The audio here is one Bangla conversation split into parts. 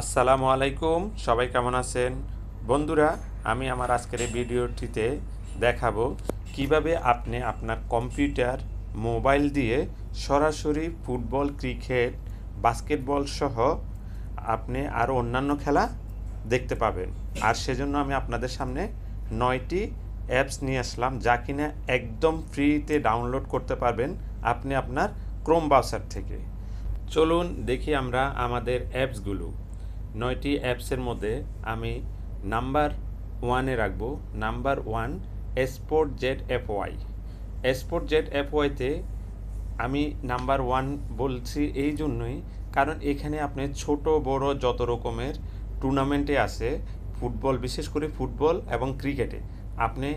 আসসালামু আলাইকুম, সবাই কেমন আছেন? বন্ধুরা, আমি আমার আজকের এই ভিডিওটিতে দেখাবো কীভাবে আপনি আপনার কম্পিউটার, মোবাইল দিয়ে সরাসরি ফুটবল, ক্রিকেট, বাস্কেটবল সহ আপনি আরও অন্যান্য খেলা দেখতে পাবেন। আর সেজন্য আমি আপনাদের সামনে নয়টি অ্যাপস নিয়ে আসলাম, যা কিনা একদম ফ্রিতে ডাউনলোড করতে পারবেন আপনি আপনার ক্রোম ব্রাউজার থেকে। চলুন দেখি আমরা আমাদের অ্যাপসগুলো। নয়টি অ্যাপসের মধ্যে আমি নাম্বার ওয়ানে রাখব। Number one esport Z F Y esport Z F ওয়াইতে আমি নাম্বার ওয়ান বলছি এই জন্যই, কারণ এখানে আপনি ছোট, বড় যত রকমের টুর্নামেন্টে আছে ফুটবল বিশেষ করে ফুটবল এবং ক্রিকেটে আপনি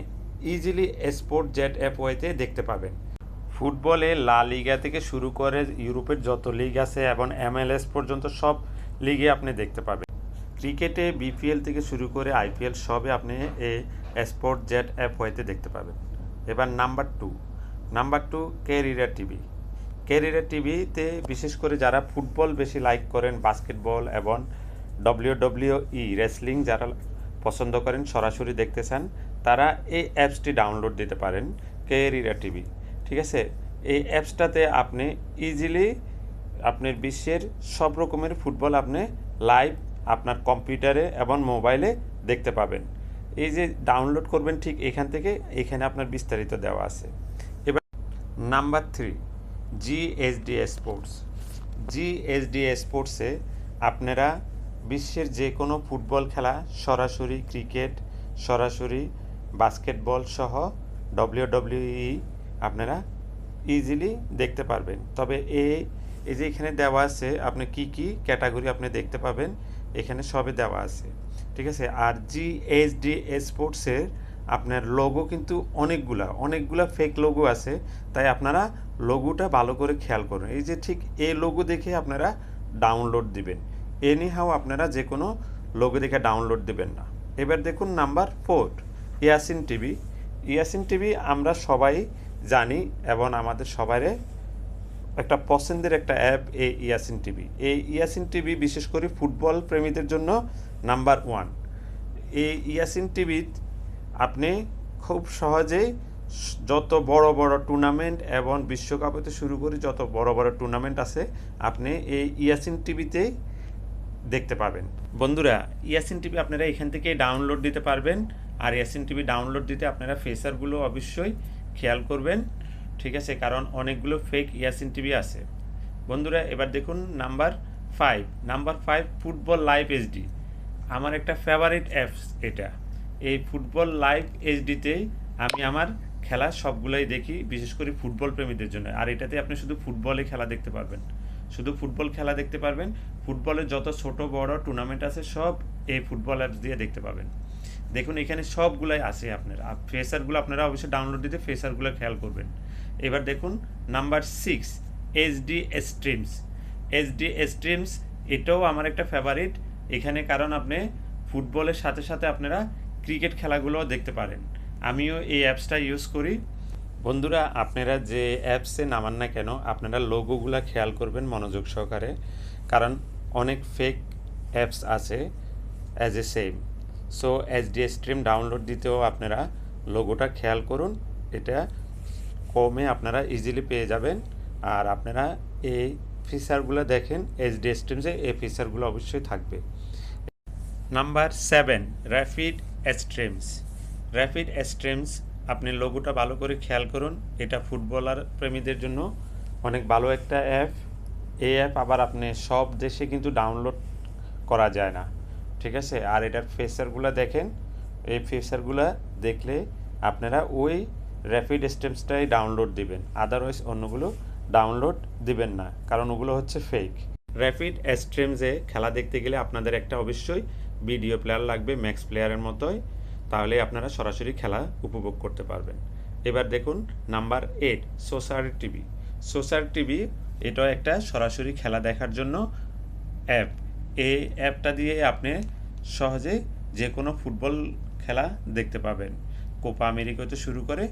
ইজিলি স্পোর্ট জেড অ্যাপ ওয়াইতে দেখতে পাবেন। ফুটবলে লা লিগা থেকে শুরু করে ইউরোপের যত লিগ আছে এবং এমএলএস পর্যন্ত সব লিগে আপনি দেখতে পাবেন। ক্রিকেটে বিপিএল থেকে শুরু করে আইপিএল সবে আপনি এই স্পোর্ট জেট অ্যাপ হইতে দেখতে পাবেন। এবার number two. Number two, career TV. Career টিভিতে বিশেষ করে যারা ফুটবল বেশি লাইক করেন, বাস্কেটবল এবং ডব্লিউ ডব্লিউ ই রেসলিং যারা পছন্দ করেন, সরাসরি দেখতে চান, তারা এই অ্যাপসটি ডাউনলোড দিতে পারেন, ক্যারিয়ার টিভি। ঠিক আছে? এই অ্যাপসটাতে আপনি ইজিলি আপনার বিশ্বের সব রকমের ফুটবল আপনি লাইভ আপনার কম্পিউটারে এবং মোবাইলে দেখতে পাবেন। এই যে ডাউনলোড করবেন ঠিক এখান থেকে, এখানে আপনার বিস্তারিত দেওয়া আছে। এবার number three GSD sports GSD স্পোর্টসে আপনারা বিশ্বের যে কোনো ফুটবল খেলা, সরাসরি ক্রিকেট সরাসরি বাস্কেটবল সহ ডব্লিউডব্লিউই আপনারা ইজিলি দেখতে পারবেন। তবে এই এই যে এখানে দেওয়া আছে, আপনি কি কি ক্যাটাগরি আপনি দেখতে পাবেন, এখানে সবে দেওয়া আছে। ঠিক আছে? আর জিএসডি স্পোর্টসের আপনার লোগো কিন্তু অনেকগুলা অনেকগুলা ফেক লোগো আছে। তাই আপনারা লোগোটা ভালো করে খেয়াল করুন। এই যে ঠিক এই লোগো দেখে আপনারা ডাউনলোড দিবেন। এনি হাও আপনারা যে কোনো লোগো দেখে ডাউনলোড দিবেন না। এবার দেখুন number four Yacine TV Yacine TV আমরা সবাই জানি এবং আমাদের সবাইরে একটা পছন্দের একটা অ্যাপ এই ইয়াসিন টিভি। এই ইয়াসিন টিভি বিশেষ করে ফুটবল প্রেমীদের জন্য নাম্বার ওয়ান। এই ইয়াসিন টিভি আপনি খুব সহজেই যত বড় বড় টুর্নামেন্ট এবং বিশ্বকাপ হতে শুরু করে যত বড় বড় টুর্নামেন্ট আছে, আপনি এই ইয়াসিন টিভিতেই দেখতে পাবেন। বন্ধুরা, ইয়াসিন টিভি আপনারা এখান থেকে ডাউনলোড দিতে পারবেন। আর ইয়াসিন টিভি ডাউনলোড দিতে আপনারা ফেসারগুলো অবশ্যই খেয়াল করবেন। ঠিক আছে, কারণ অনেকগুলো ফেক ইয়াসিন টিভি আছে। বন্ধুরা, এবার দেখুন number five number five football live HD আমার একটা ফেভারিট অ্যাপস এটা। এই ফুটবল লাইভ এইচডিতেই আমি আমার খেলা সবগুলোই দেখি, বিশেষ করে ফুটবল প্রেমীদের জন্য। আর এটাতে আপনি শুধু ফুটবলে খেলা দেখতে পারবেন। শুধু ফুটবল খেলা দেখতে পারবেন ফুটবলের যত ছোট, বড় টুর্নামেন্ট আছে, সব এই ফুটবল অ্যাপস দিয়ে দেখতে পাবেন। দেখুন, এখানে সবগুলাই আছে আপনার। আর ফেসারগুলো আপনারা অবশ্যই ডাউনলোড দিতে ফেসারগুলো খেয়াল করবেন। এবার দেখুন number six HD streams HD streams এটাও আমার একটা ফেভারিট এখানে কারণ আপনি ফুটবলের সাথে সাথে আপনারা ক্রিকেট খেলাগুলোও দেখতে পারেন। আমিও এই অ্যাপসটা ইউজ করি। বন্ধুরা, আপনারা যে অ্যাপসে নামান না কেন, আপনারা লোগোগুলো খেয়াল করবেন মনোযোগ সহকারে। কারণ অনেক ফেক অ্যাপস আছে as a same so the stream download দিতেও আপনারা লোগোটা খেয়াল করুন। এটা কমে আপনারা ইজিলি পেয়ে যাবেন। আর আপনারা এই ফিচারগুলো দেখেন ডি স্ট্রিমসে এই ফিচারগুলো অবশ্যই থাকবে। Number seven rapid streams rapid streams আপনি লোগোটা ভালো করে খেয়াল করুন। এটা ফুটবলার প্রেমীদের জন্য অনেক ভালো একটা অ্যাপ এই অ্যাপ আবার আপনি সব দেশে কিন্তু ডাউনলোড করা যায় না। ঠিক আছে? আর এটার ফিচারগুলো দেখেন। এই ফিচারগুলো দেখলে আপনারা ওই র্যাপিড স্টেমসটাই ডাউনলোড দিবেন। আদারওয়াইজ অন্যগুলো ডাউনলোড দিবেন না, কারণ ওগুলো হচ্ছে ফেক র্যাপিড স্ট্রিমসে খেলা দেখতে গেলে আপনাদের একটা অবশ্যই ভিডিও প্লেয়ার লাগবে ম্যাক্স প্লেয়ারের মতোই। তাহলে আপনারা সরাসরি খেলা উপভোগ করতে পারবেন। এবার দেখুন number eight soccer TV soccer TV এটাও একটা সরাসরি খেলা দেখার জন্য অ্যাপ এই অ্যাপটা দিয়ে আপনি সহজে যে কোনো ফুটবল খেলা দেখতে পাবেন। কোপা আমেরিকাতে শুরু করে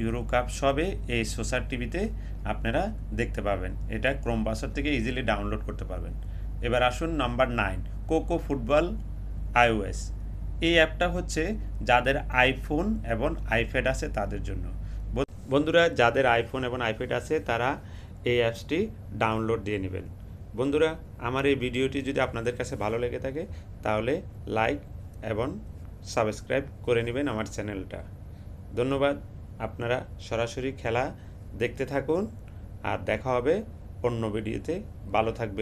ইউরো কাপ সবে এই সোসার টিভিতে আপনারা দেখতে পাবেন। এটা ক্রোম বাসার থেকে ইজিলি ডাউনলোড করতে পারবেন। এবার আসুন number nine Koko football iOS এই অ্যাপটা হচ্ছে যাদের আইফোন এবং আইপ্যাড আছে তাদের জন্য। বন্ধুরা, যাদের আইফোন এবং আইপ্যাড আছে তারা এই অ্যাপসটি ডাউনলোড দিয়ে নেবেন। বন্ধুরা, আমার এই ভিডিওটি যদি আপনাদের কাছে ভালো লেগে থাকে, তাহলে লাইক এবং সাবস্ক্রাইব করে নেবেন আমার চ্যানেলটা। ধন্যবাদ। আপনারা সরাসরি খেলা দেখতে থাকুন আর দেখা হবে অন্য ভিডিওতে। ভালো থাকবে